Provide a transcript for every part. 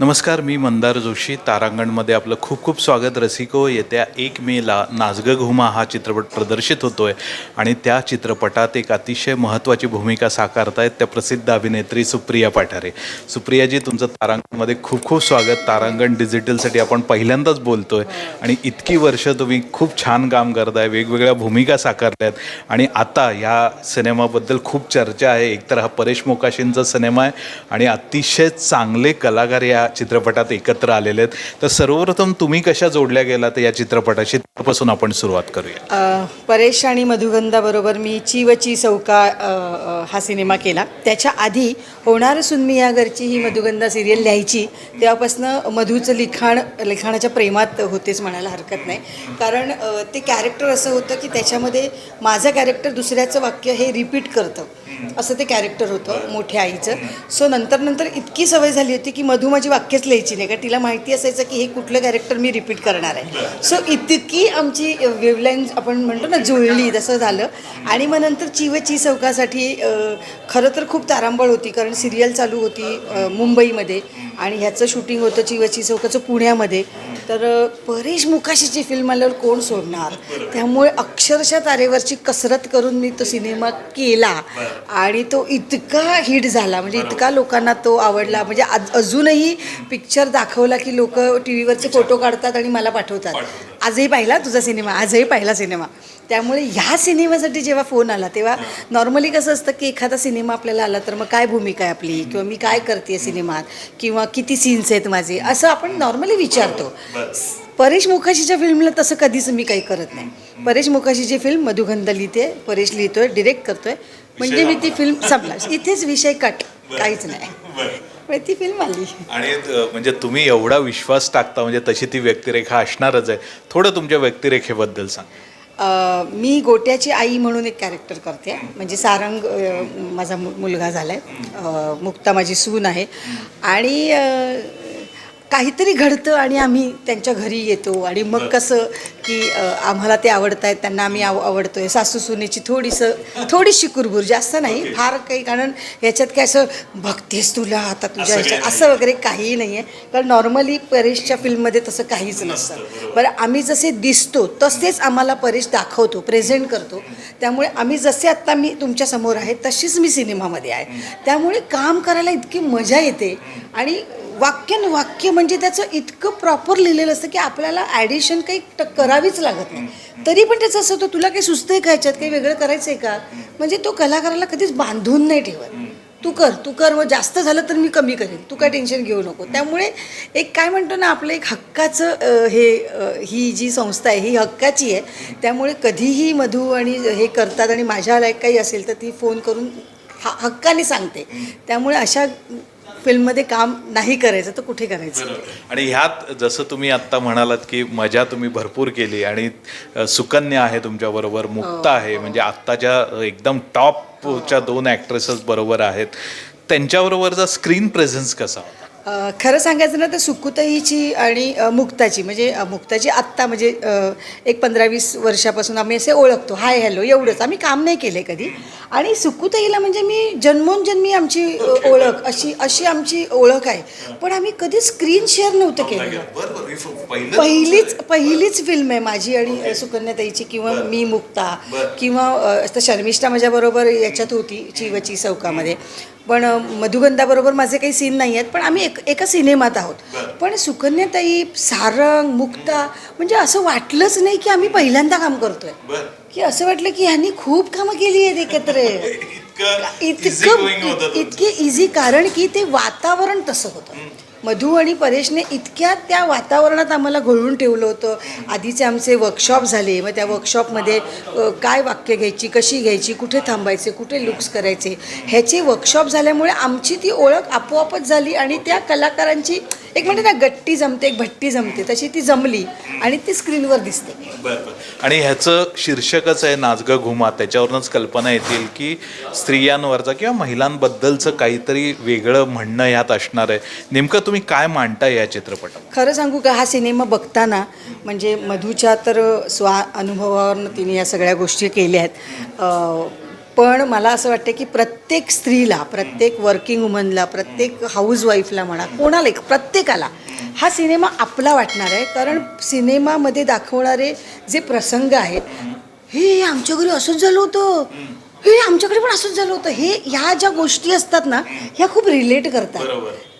नमस्कार मी मंदार जोशी. तारांगणमध्ये आपलं खूप खूप स्वागत. रसिको येत्या एक मेला नाजग घुमा हा चित्रपट प्रदर्शित होतो आहे आणि त्या चित्रपटात एक अतिशय महत्त्वाची भूमिका साकारत आहेत त्या प्रसिद्ध अभिनेत्री सुप्रिया पाठारे. सुप्रियाजी तुमचं तारांगणमध्ये खूप खूप स्वागत. तारांगण डिजिटलसाठी आपण पहिल्यांदाच बोलतो आहे आणि इतकी वर्ष तुम्ही खूप छान काम करताय वेगवेगळ्या भूमिका साकारल्यात. आणि आता ह्या सिनेमाबद्दल खूप चर्चा आहे. एकतर हा परेश मोकाशींचा सिनेमा आहे. आणि अतिशय चांगले कलाकार या चित्रपटात एकत्र आलेले आहेत. तर सर्वप्रथम तुम्ही कशा जोडल्या गेलात या चित्रपटाशी? त्यापासून आपण सुरुवात करूया. परेश आणि मधुगंधाबरोबर मी ची व ची चौका हा सिनेमा केला. त्याच्या आधी होणार सुनमी या घरची ही मधुगंधा सिरियल लिहायची. तेव्हापासनं मधूचं लिखाण लिखाणाच्या प्रेमात होतेच म्हणायला हरकत नाही. कारण ते कॅरेक्टर असं होतं की त्याच्यामध्ये माझं कॅरेक्टर दुसऱ्याचं वाक्य हे रिपीट करतं. असं ते कॅरेक्टर होतं मोठ्या आईचं. सो नंतर नंतर इतकी सवय झाली होती की मधू माझी वाक्यच लिहायची नाही. कारण तिला माहिती असायचं की हे कुठलं कॅरेक्टर मी रिपीट करणार आहे. सो इतकी आमची वेवलाईन आपण म्हणतो ना जुळली तसं झालं. आणि मग नंतर चिवची चौकासाठी खरं तर खूप तारांबळ होती. कारण सिरियल चालू होती मुंबईमध्ये. आणि ह्याचं शूटिंग होतं चिवची चौकाचं पुण्यामध्ये. तर परेश मुकाशीची फिल्म आल्यावर कोण सोडणार? त्यामुळे अक्षरशः तारेवरची कसरत करून मी तो सिनेमा केला. आणि तो इतका हिट झाला. म्हणजे इतका लोकांना तो आवडला. म्हणजे आज अजूनही पिक्चर दाखवला की लोक टी व्हीवरचे फोटो काढतात आणि मला पाठवतात. आजही पाहिला तुझा सिनेमा? आजही पाहिला सिनेमा? त्यामुळे ह्या सिनेमासाठी जेव्हा फोन आला तेव्हा नॉर्मली कसं असतं की एखादा सिनेमा आपल्याला आला तर मग काय भूमिका आहे आपली? किंवा मी काय करते सिनेमात? किंवा किती सीन्स आहेत माझे? असं आपण नॉर्मली विचारतो. परेश मुखाशीच्या फिल्मला तसं कधीच मी काही करत नाही. परेश मुखाशीची फिल्म मधुगंध लिहिते परेश लिहितोय डिरेक्ट करतोय. म्हणजे मी ती फिल्म संपला. इथेच विषय कट काहीच नाही. ती फिल्म आली. आणि म्हणजे तुम्ही एवढा विश्वास टाकता म्हणजे तशी ती व्यक्तिरेखा असणारच आहे. थोडं तुमच्या व्यक्तिरेखेबद्दल सांग. मी गोट्याची आई म्हणून एक कॅरेक्टर करते. म्हणजे सारंग माझा मु मुलगा झाला आहे मुक्ता माझी सून आहे. आणि काहीतरी घडतं आणि आम्ही त्यांच्या घरी येतो. आणि मग कसं की आम्हाला ते आवडत आहेत त्यांना आम्ही आव आवडतो आहे सासू सुनेची थोडीसं थोडीशी कुरबुर जास्त नाही फार काही कारण ह्याच्यात काय असं बघतेस तुला आता तुझ्या ह्याच्यात असं वगैरे काहीही नाही आहे कारण नॉर्मली परेशच्या फिल्ममध्ये तसं काहीच नसतं बरं आम्ही जसे दिसतो तसेच आम्हाला परेश दाखवतो प्रेझेंट करतो. त्यामुळे आम्ही जसे आत्ता मी तुमच्यासमोर आहे तशीच मी सिनेमामध्ये आहे. त्यामुळे काम करायला इतकी मजा येते. आणि वाक्य न वाक्य म्हणजे त्याचं इतकं प्रॉपर लिहिलेलं असतं की आपल्याला ॲडिशन काही ट- करावीच लागत नाही. तरी पण त्याचं असं होतं तुला काही सुचतंय का ह्याच्यात? काही वेगळं करायचं आहे का? म्हणजे तो कलाकाराला कधीच बांधून नाही ठेवत. तू कर तू कर मग जास्त झालं तर मी कमी करेन. तू काय टेन्शन घेऊ नको. त्यामुळे एक काय म्हणतो ना आपलं एक हक्काचं हे ही जी संस्था आहे ही हक्काची आहे. त्यामुळे कधीही मधू आणि हे करतात आणि माझ्या लायक काही असेल तर ती फोन करून हा हक्काने सांगते. त्यामुळे अशा फिल्ममध्ये काम नाही करायचं तर कुठे करायचं? आणि ह्यात जसं तुम्ही आत्ता म्हणालात की मजा तुम्ही भरपूर केली आणि सुकन्या आहे तुमच्याबरोबर मुक्ता आहे. म्हणजे आत्ताच्या एकदम टॉपच्या दोन ॲक्ट्रेसेस बरोबर आहेत. त्यांच्याबरोबरचा स्क्रीन प्रेझेन्स कसा होता? खरं सांगायचं ना तर सुकुताईची आणि मुक्ताची म्हणजे मुक्ताची आत्ता म्हणजे एक पंधरा वीस वर्षापासून आम्ही असे ओळखतो. हाय हॅलो एवढंच. आम्ही काम नाही केले कधी. आणि सुकुताईला म्हणजे मी जन्मोनजन्मी आमची ओळख अशी अशी आमची ओळख आहे. पण आम्ही कधी स्क्रीन शेअर नव्हतं केलेलं. पहिलीच पहिलीच फिल्म आहे माझी आणि सुकन्याताईची किंवा मी मुक्ता किंवा शर्मिष्ठा माझ्याबरोबर याच्यात होती चिवची चौकामध्ये. पण मधुगंधाबरोबर माझे काही सीन नाही आहेत पण आम्ही एक एका सिनेमात आहोत. पण सुकन्याताई सारंग मुक्ता म्हणजे असं वाटलंच नाही की आम्ही पहिल्यांदा काम करतोय. की असं वाटलं की ह्यांनी खूप कामं केली आहेत एकत्र. इतकं इतके इझी कारण की ते वातावरण तसं होतं. मधू आणि परेशने इतक्या त्या वातावरणात आम्हाला घोळून ठेवलं होतं. आधीचे आमचे वर्कशॉप झाले. मग त्या वर्कशॉपमध्ये काय वाक्य घ्यायची कशी घ्यायची कुठे थांबायचे कुठे लुक्स करायचे ह्याचे वर्कशॉप झाल्यामुळे आमची ती ओळख आपोआपच झाली आणि त्या कलाकारांची एक म्हणजे ना गट्टी जमते एक भट्टी जमते तशी ती जमली आणि ती स्क्रीनवर दिसते. आणि ह्याचं शीर्षकच आहे नाचगं घुमा त्याच्यावरूनच कल्पना येतील की स्त्रियांवरचा किंवा महिलांबद्दलचं काहीतरी वेगळं म्हणणं ह्यात असणार आहे. नेमकं तुम्ही काय मांडताय या चित्रपटात? खरं सांगू का हा सिनेमा बघताना म्हणजे मधूच्या तर स्वा अनुभवावरनं तिने या सगळ्या गोष्टी केल्या आहेत. अं, पण मला असं वाटतं की प्रत्येक स्त्रीला प्रत्येक वर्किंग वुमनला प्रत्येक हाऊसवाईफला म्हणा कोणाला प्रत्येकाला हा सिनेमा आपला वाटणार आहे. कारण सिनेमामध्ये दाखवणारे जे प्रसंग आहेत हे आमच्या घरी असंच झालं होतं. हे आमच्याकडे पण असंच झालं होतं. हे ह्या ज्या गोष्टी असतात ना ह्या खूप रिलेट करतात.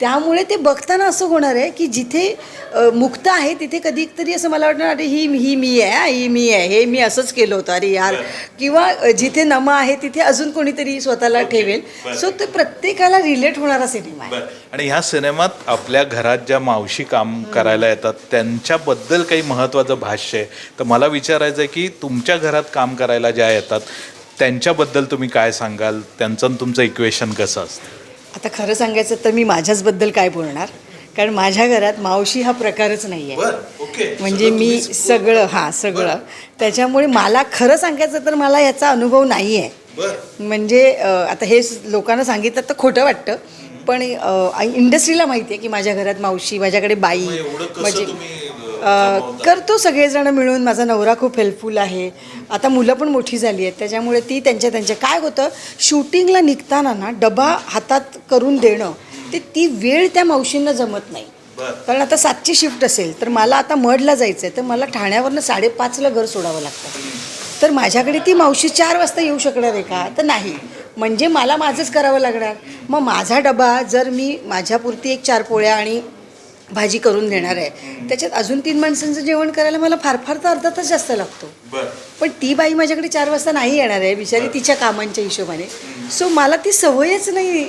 त्यामुळे ते बघताना असं होणार आहे की जिथे अ, मुक्त आहे तिथे कधीतरी असं मला वाटणार अरे ही ही मी आहे हा, मी आहे हे मी असंच केलं होतं. अरे यार. किंवा अ, जिथे नमा आहे तिथे अजून कोणीतरी स्वतःला ठेवेल. सो ते प्रत्येकाला रिलेट होणारा सिनेमा आहे. आणि ह्या सिनेमात आपल्या घरात ज्या मावशी काम करायला येतात त्यांच्याबद्दल काही महत्त्वाचं भाष्य आहे. तर मला विचारायचं आहे की तुमच्या घरात काम करायला ज्या येतात त्यांच्याबद्दल तुम्ही काय सांगाल? त्यांचं आणि तुमचं इक्वेशन कसं असतं? आता खरं सांगायचं तर मी माझ्याचबद्दल काय बोलणार? कारण माझ्या घरात मावशी हा प्रकारच नाही आहे ओके. म्हणजे मी सगळं हां सगळं. त्याच्यामुळे मला खरं सांगायचं तर मला याचा अनुभव नाही आहे म्हणजे आता हे लोकांना सांगितलं तर खोटं वाटतं. पण इंडस्ट्रीला माहिती आहे की माझ्या घरात मावशी माझ्याकडे बाई म्हणजे अ, करतो सगळेजण मिळून. माझा नवरा खूप हेल्पफुल आहे. आता मुलं पण मोठी झाली आहेत. त्याच्यामुळे ती त्यांच्या त्यांच्या. काय होतं शूटिंगला निघताना ना डबा हातात करून देणं ते ती वेळ त्या मावशींना जमत नाही. कारण आता सातची शिफ्ट असेल तर मला आता मडला जायचं आहे तर मला ठाण्यावरनं साडेपाचला घर सोडावं लागतं. तर माझ्याकडे ती मावशी चार वाजता येऊ शकणार आहे का? तर नाही. म्हणजे मला माझंच करावं लागणार. मग माझा डबा जर मी माझ्यापुरती एक चार पोळ्या आणि भाजी करून देणार आहे. त्याच्यात अजून तीन माणसांचं जेवण करायला मला फार फार तर अर्धा तास जास्त लागतो. पण ती बाई माझ्याकडे चार वाजता नाही येणार आहे बिचारी तिच्या कामांच्या हिशोबाने. सो मला ती सवयच नाही.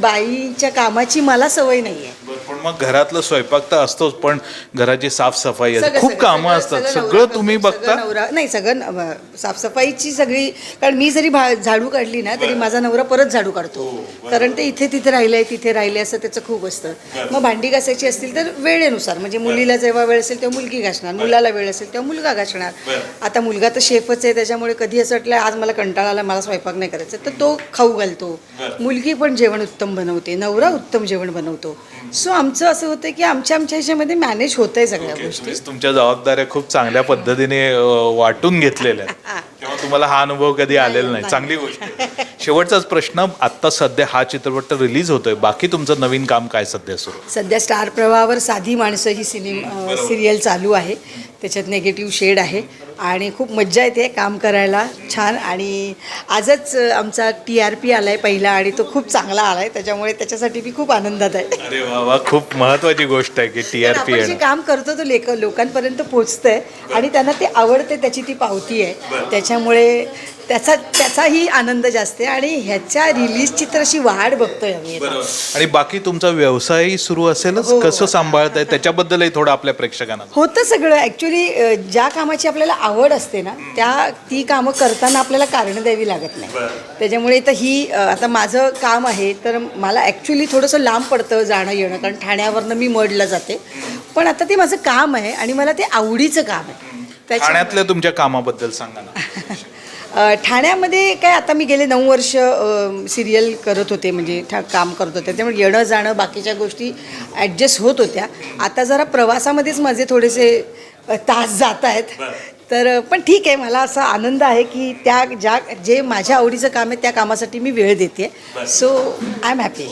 बाईच्या कामाची मला सवय नाही आहे पण मग घरातलं स्वयंपाक तर असतोच पण घराची साफसफाई असते. खूप कामं असतात. सगळं तुम्ही बघता? नवरा नाही सगळं साफसफाईची सगळी कारण मी जरी भा झाडू काढली ना तरी माझा नवरा परत झाडू काढतो. कारण ते इथे तिथे राहिलंय तिथे राहिलंय असं त्याचं खूप असतं. मग भांडी घासायची असतील तर वेळेनुसार म्हणजे मुलीला जेव्हा वेळ असेल तेव्हा मुलगी घासणार मुलाला वेळ असेल तेव्हा मुलगा घासणार. आता मुलगा तर शेफच आहे त्याच्यामुळे कधी असं वाटलं आज मला कंटाळा आला मला स्वयंपाक नाही करायचा तर तो खाऊ घालतो. मुलगी पण जेवण उत्तम बनवते नवरा उत्तम जेवण बनवतो. सो आमचं असं होतं की आमच्या आमच्या ह्याच्यामध्ये मॅनेज होत आहे सगळ्या गोष्टी. तुम्हीच तुमच्या जबाबदाऱ्या खूप चांगल्या पद्धतीने अं, वाटून घेतलेल्या आहेत. तेव्हा तुम्हाला हा अनुभव कधी आलेला नाही. चांगली गोष्ट आहे. शेवटचाच प्रश्न आता सध्या हा चित्रपट रिलीज होतोय. बाकी तुमचं नवीन काम काय सध्या सुरू? सध्या स्टार प्रवाहावर साधी माणसं ही सिनेमा सिरियल चालू आहे. त्याच्यात नेगेटिव्ह शेड आहे. आणि खूप मज्जा येते काम करायला. छान. आणि आजच आमचा टी आर पी आला आहे पहिला आणि तो खूप चांगला आला आहे त्याच्यामुळे त्याच्यासाठी मी खूप आनंदात आहे. अरे वा वा. खूप महत्वाची गोष्ट आहे की टी आर पी आपण जे काम करतो तो लेख लोकांपर्यंत पोचतंय. आणि त्यांना ते आवडते त्याची ती पावती आहे. त्याच्यामुळे त्याचा त्याचाही आनंद जास्त आहे आणि ह्याच्या रिलीजची तर अशी वाढ बघतोय आम्ही. आता. आणि बाकी तुमचा व्यवसायही सुरू असेलच? हो. कसं सांभाळताय? त्याच्याबद्दलही थोडं आपल्या प्रेक्षकांना होतं सगळं. ॲक्च्युली ज्या कामाची आपल्याला आवड असते ना त्या ती कामं करताना आपल्याला कारणं द्यावी लागत नाही. त्याच्यामुळे तर ही अ, आता माझं काम आहे तर मला ॲक्च्युली थोडंसं लांब पडतं जाणं येणं कारण ठाण्यावरनं मी मडला जाते. पण आता ते माझं काम आहे आणि मला ते आवडीचं काम आहे. त्याच्या ठाण्यातल्या तुमच्या कामाबद्दल सांगा ना. ठाण्यामध्ये काय आता मी गेले नऊ वर्ष सिरियल करत होते म्हणजे ठा काम करत होते. त्यामुळे येणं जाणं बाकीच्या गोष्टी ॲडजस्ट होत होत्या. आता जरा प्रवासामध्येच माझे थोडेसे तास जात आहेत. तर पण ठीक आहे मला असा आनंद आहे की त्या ज्या जे माझ्या आवडीचं काम आहे त्या कामासाठी मी वेळ देते. सो आय एम हॅपी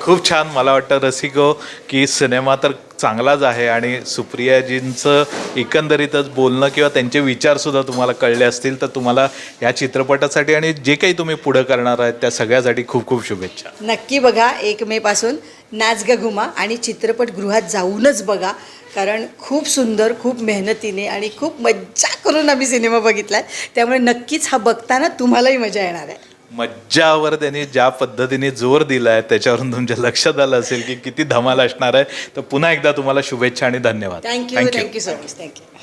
खूप छान. मला वाटतं रसिको की सिनेमा तर चांगलाच आहे आणि सुप्रियाजींचं एकंदरीतच बोलणं किंवा त्यांचे विचारसुद्धा तुम्हाला कळले असतील तर तुम्हाला या चित्रपटासाठी आणि जे काही तुम्ही पुढं करणार आहेत त्या सगळ्यासाठी खूप खूप शुभेच्छा. नक्की बघा एक मेपासून नाच ग घुमा आणि चित्रपटगृहात जाऊनच बघा. कारण खूप सुंदर खूप मेहनतीने आणि खूप मज्जा करून आम्ही सिनेमा बघितला आहे त्यामुळे नक्कीच हा बघताना तुम्हालाही मजा येणार आहे. मज्जावर त्यांनी ज्या पद्धतीने जोर दिला आहे त्याच्यावरून तुमच्या लक्षात आलं असेल की किती धमाल असणार आहे. तर पुन्हा एकदा तुम्हाला शुभेच्छा आणि धन्यवाद. Thank you thank you so much thank you